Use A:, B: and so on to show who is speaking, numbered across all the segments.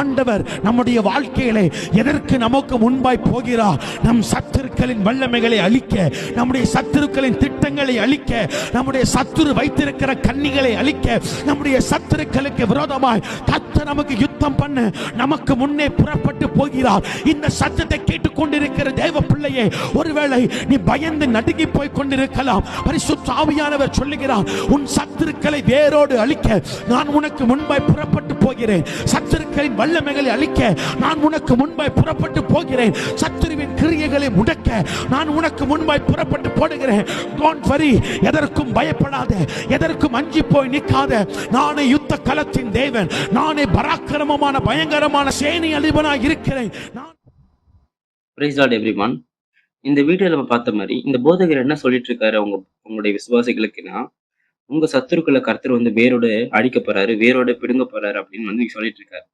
A: ஆண்டவர் நம்முடைய வாழ்க்கையிலே எதற்கு நமக்கு முன்பாய் போகிறார் நம் சத்துருக்களின் வல்லமைகளை அழிக்க நம்முடைய சத்துருக்களின் திட்டங்களை அழிக்க நம்முடைய சத்துரு வைத்திருக்கிற கன்னிகளை அழிக்க நம்முடைய சத்துருக்களுக்கு விரோதமாய் கத்த நமக்கு யுத்தம் பண்ண நமக்கு முன்னே புறப்பட்டு போகிறார். இந்த சத்தத்தை கேட்டுக்கொண்டிருக்கிற தேவ பிள்ளையே ஒருவேளை நீ பயந்து நடுங்கி போய் கொண்டிருக்கலாம். பரிசுத்த ஆவியானவர் சொல்லுகிறார் உன் சத்துருக்களை வேரோடு அழிக்க நான் உனக்கு முன்பாய் புறப்பட்டு போகிறேன். சத்துருக்களின் வல்லமைகளை அழிக்க நான் உனக்கு முன்பாய் புறப்பட்டு போகிறேன். சத்துருவின் கிரியைகளை முடக்க நான் உனக்கு முன்பாய் புறப்பட்டு போடுகிறேன். டோன்ட் வரி எதற்கும் பயப்படாத. எதற்கும் அஞ்சி போய் நிற்காத. நானே யுத்த களத்தின் தேவன். நானே பராக்கிரமமான பயங்கரமான சேனை அதிபனாக இருக்கிறேன். நான்
B: பிரைஸ் இந்த வீடியோவில் நம்ம பார்த்த மாதிரி இந்த போதகர் என்ன சொல்லிட்டு இருக்காரு அவங்க உங்களுடைய விசுவாசிகளுக்குன்னா உங்க சத்துருக்களை கர்த்தர் வந்து வேரோட அழிக்க போறாரு வேரோட பிடுங்க போறாரு அப்படின்னு வந்து சொல்லிட்டு இருக்காரு.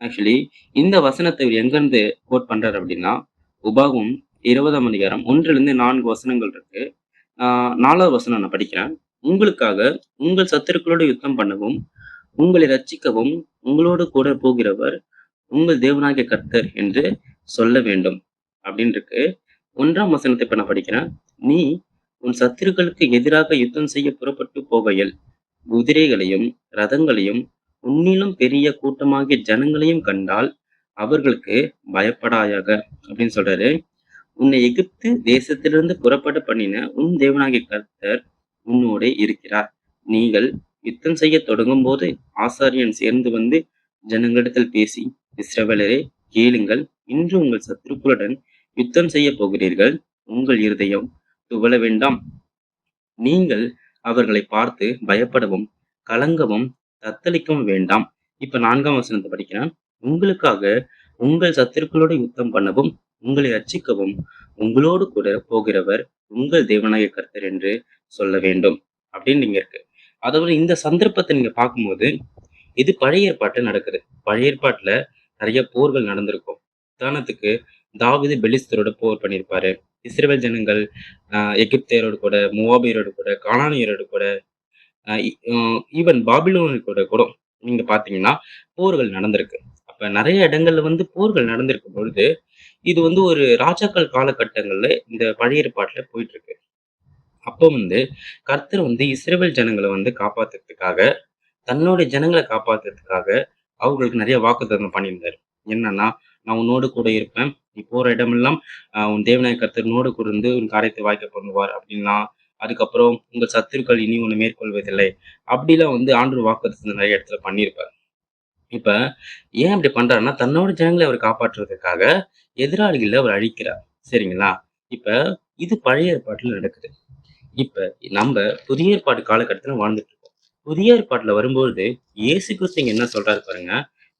B: ஆக்சுவலி இந்த வசனத்தை எங்க இருந்து கோட் பண்றாரு அப்படின்னா உபாகும் இருபதாம் அதிகாரம் ஒன்றுல இருந்து நான்கு வசனங்கள் இருக்கு. ஆஹ் நாலாவது வசனம் நான் படிக்கிறேன். உங்களுக்காக உங்கள் சத்துருக்களோடு யுத்தம் பண்ணவும் உங்களை ரட்சிக்கவும் உங்களோடு கூட போகிறவர் உங்கள் தேவனாகிய கர்த்தர் என்று சொல்ல வேண்டும். அப்படின்னு இருக்கு. ஒன்றாம் வசனத்தை இப்ப நான் படிக்கிறேன். நீ உன் சத்துருக்களுக்கு எதிராக யுத்தம் செய்ய புறப்பட்டு போகையில் குதிரைகளையும் ரதங்களையும் உன்னிலும் பெரிய கூட்டமாகிய ஜனங்களையும் கண்டால் அவர்களுக்கு பயப்படாயாக அப்படின்னு சொல்றாரு. உன்னை எகிப்து தேசத்திலிருந்து புறப்பட பண்ணின உன் தேவனாகிய கர்த்தர் உன்னோடே இருக்கிறார். நீங்கள் யுத்தம் செய்ய தொடங்கும் போது ஆசாரியன் சேர்ந்து வந்து ஜனங்களிடத்தில் பேசி இஸ்ரவேலரே கேளுங்கள். இன்று உங்கள் சத்துருக்களுடன் யுத்தம் செய்ய போகிறீர்கள். உங்கள் இருதயம் துவள வேண்டாம். நீங்கள் அவர்களை பார்த்து பயப்படவும் கலங்கவும் தத்தளிக்கவும் வேண்டாம். இப்ப நான்காம் வசனத்தை படிக்கிறேன். உங்களுக்காக உங்கள் சத்திருக்களோடு யுத்தம் பண்ணவும் உங்களை அர்ச்சிக்கவும் உங்களோடு கூட போகிறவர் உங்கள் தேவநாயக கர்த்தர் என்று சொல்ல வேண்டும். அப்படின்னு நீங்க இருக்கு. அதோட இந்த சந்தர்ப்பத்தை நீங்க பார்க்கும்போது இது பழைய ஏற்பாட்டில் நடக்குது. பழைய ஏற்பாட்டுல நிறைய போர்கள் நடந்திருக்கும். உதாரணத்துக்கு தாவீது பெலிஸ்தரோட போர் பண்ணியிருப்பாரு. இஸ்ரேல் ஜனங்கள் எகிப்தியரோடு கூட முவாபியரோடு கூட கானானியரோடு கூட ஈவன் பாபிலோனு கூட கூட நீங்க பாத்தீங்கன்னா போர்கள் நடந்திருக்கு. அப்ப நிறைய இடங்கள்ல வந்து போர்கள் நடந்திருக்கும் பொழுது இது வந்து ஒரு ராஜாக்கள் காலகட்டங்கள்ல இந்த பழைய ஏற்பாட்டுல போயிட்டு இருக்கு அப்போ வந்து கர்த்தர் வந்து இஸ்ரேல் ஜனங்களை வந்து காப்பாத்துறதுக்காக தன்னுடைய ஜனங்களை காப்பாத்துறதுக்காக அவங்களுக்கு நிறைய வாக்குத்தத்தம் பண்ணியிருந்தாரு. என்னன்னா நான் உன்னோடு கூட இருப்பேன் நீ போற இடமெல்லாம் உன் தேவநாய கர்த்தர் உன்னோடு கூட உன் காரியத்தை வாய்க்க பண்ணுவார் அப்படின்லாம் அதுக்கப்புறம் உங்கள் சத்துருக்கள் இனி ஒன்று மேற்கொள்வதில்லை. அப்படிலாம் வந்து ஆண்டு வாக்குத்தத்தம் நிறைய இடத்துல பண்ணியிருப்பார். இப்ப ஏன் அப்படி பண்றாருன்னா தன்னோட ஜனங்களை அவர் காப்பாற்றுறதுக்காக எதிராளிகளை அவர் அழிக்கிறார். சரிங்களா? இப்ப இது பழைய ஏற்பாட்டில் நடக்குது. இப்ப நம்ம புதிய ஏற்பாடு காலகட்டத்துல வாழ்ந்துட்டு இருக்கோம். புதிய ஏற்பாட்டில் வரும்பொழுது இயேசு கிறிஸ்து என்ன சொல்றாரு பாருங்க?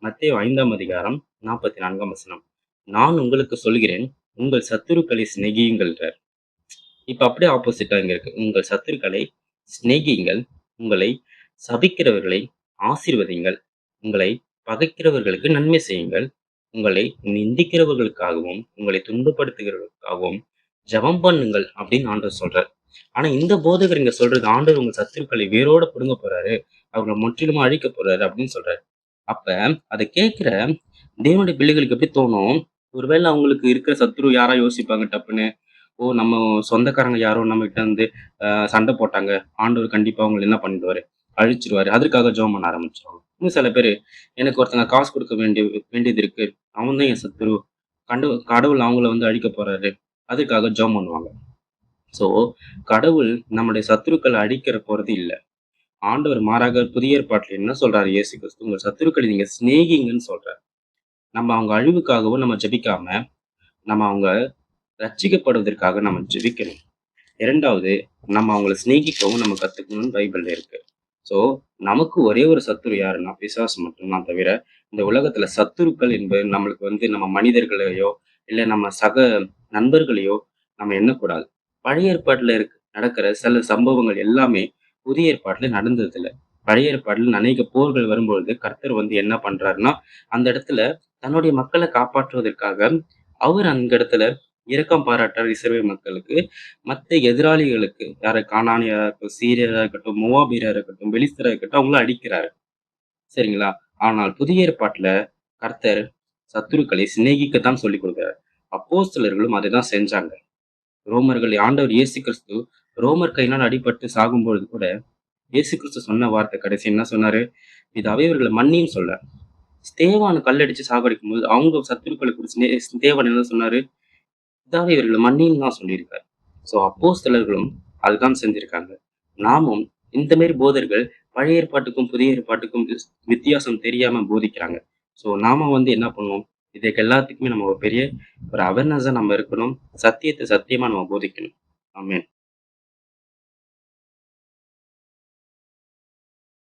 B: மத்திய ஐந்தாம் அதிகாரம் நாற்பத்தி நான்காம் வசனம். நான் உங்களுக்கு சொல்கிறேன் உங்கள் சத்துருக்களை சிநேகியுங்கள்றார் இப்ப அப்படியே ஆப்போசிட்டா இங்க இருக்கு. உங்கள் சத்துருக்களை சிநேகியுங்கள் உங்களை சபிக்கிறவர்களை ஆசீர்வதிங்கள் உங்களை பகைக்கிறவர்களுக்கு நன்மை செய்யுங்கள் உங்களை நிந்திக்கிறவர்களுக்காகவும் உங்களை துன்பப்படுத்துகிறவர்களுக்காகவும் ஜெபம் பண்ணுங்கள் அப்படின்னு ஆண்டவர் சொல்றார். ஆனா இந்த போதகர் இங்க சொல்றது ஆண்டவர் உங்க சத்துருக்களை வேரோட புடுங்க போறாரு அவங்களை முற்றிலுமா அழிக்க போறாரு அப்படின்னு சொல்றாரு. அப்ப அதை கேட்கிற தேவனுடைய பிள்ளைகளுக்கு எப்படி தோணும்? ஒருவேளை அவங்களுக்கு இருக்கிற சத்ரு யாரா யோசிப்பாங்க டப்புன்னு ஓ நம்ம சொந்தக்காரங்க யாரோ நம்ம கிட்ட வந்து சண்டை போட்டாங்க. ஆண்டவர் கண்டிப்பா அவங்களை என்ன பண்ணிடுவாரு? அழிச்சிருவாரு. அதற்காக ஜோம் பண்ண ஆரம்பிச்சிருவாங்க. இன்னும் சில பேர் எனக்கு ஒருத்தங்க காசு கொடுக்க வேண்டிய வேண்டியது இருக்கு. அவன் தான் என் சத்ரு கண்டு கடவுள் அவங்கள வந்து அழிக்க போறாரு. அதுக்காக ஜோம் பண்ணுவாங்க. ஸோ கடவுள் நம்முடைய சத்துருக்களை அழிக்கிற போறது இல்லை. ஆண்டவர் மாறாக புதிய ஏற்பாட்டில் என்ன சொல்றாரு? இயேசு கிறிஸ்து உங்கள் சத்துருக்களை நீங்க சிநேகிங்கன்னு சொல்றாரு. நம்ம அவங்க அழிவுக்காகவும் நம்ம ஜெபிக்காம நம்ம அவங்க ரட்சிக்கப்படுவதற்காக நம்ம ஜெபிக்கணும். இரண்டாவது நம்ம அவங்கள சிநேகிக்கவும் நம்ம கத்துக்கணும்னு பைபிள்ல இருக்கு. ஸோ நமக்கு ஒரே ஒரு சத்துரு யாருன்னா பிசாசு மட்டும்தான் தவிர இந்த உலகத்துல சத்துருக்கள் என்பது நம்மளுக்கு வந்து நம்ம மனிதர்களையோ இல்லை நம்ம சக நண்பர்களையோ நம்ம எண்ணக்கூடாது. பழைய ஏற்பாட்டில் இருக்கு நடக்கிற சில சம்பவங்கள் எல்லாமே புதிய ஏற்பாட்டில் நடந்ததில்லை. பழைய ஏற்பாட்டில் அநேக போர்கள் வரும்பொழுது கர்த்தர் வந்து என்ன பண்றாருன்னா அந்த இடத்துல தன்னுடைய மக்களை காப்பாற்றுவதற்காக அவர் அந்த இடத்துல இரக்கம் பாராட்டார் இஸ்ரேல் மக்களுக்கு. மற்ற எதிராளிகளுக்கு யாரை காணானியா இருக்கட்டும் சீரியரா இருக்கட்டும் மோவாபீரா இருக்கட்டும் வெளிஸ்தரா இருக்கட்டும் அவங்கள அடிக்கிறாரு. சரிங்களா? ஆனால் புதிய ஏற்பாட்டுல கர்த்தர் சத்துருக்களை சிநேகிக்கத்தான் சொல்லிக் கொடுக்கிறார். அப்போஸ்தலர்களும் அதை தான் செஞ்சாங்க. ரோமர்கள் ஆண்டவர் இயேசு கிறிஸ்து ரோமர் கையினால் அடிபட்டு சாகும்பொழுது கூட இயேசு கிறிஸ்து சொன்ன வார்த்தை கடைசி என்ன சொன்னாரு? பிதாவே இவர்களை மன்னின்னு சொல்ல. ஸ்தேவானு கல்லடிச்சு சாகடிக்கும் போது அவங்க சத்துருக்களை குறித்து ஸ்தேவான் என்ன சொன்னாரு? இதாவே இவர்களை மன்னின்னு தான் சொல்லியிருக்காரு. ஸோ அப்போஸ்தலர்களும் அதுதான் செஞ்சிருக்காங்க. நாமும் இந்த மாதிரி போதர்கள் பழைய ஏற்பாட்டுக்கும் புதிய ஏற்பாட்டுக்கும் விஸ்- வித்தியாசம் தெரியாம போதிக்கிறாங்க. ஸோ நாம வந்து என்ன பண்ணுவோம்? இதுக்கு எல்லாத்துக்குமே நம்ம ஒரு பெரிய ஒரு அவேர்னஸா நம்ம இருக்கணும். சத்தியத்தை சத்தியமா நம்ம போதிக்கணும். ஆமென்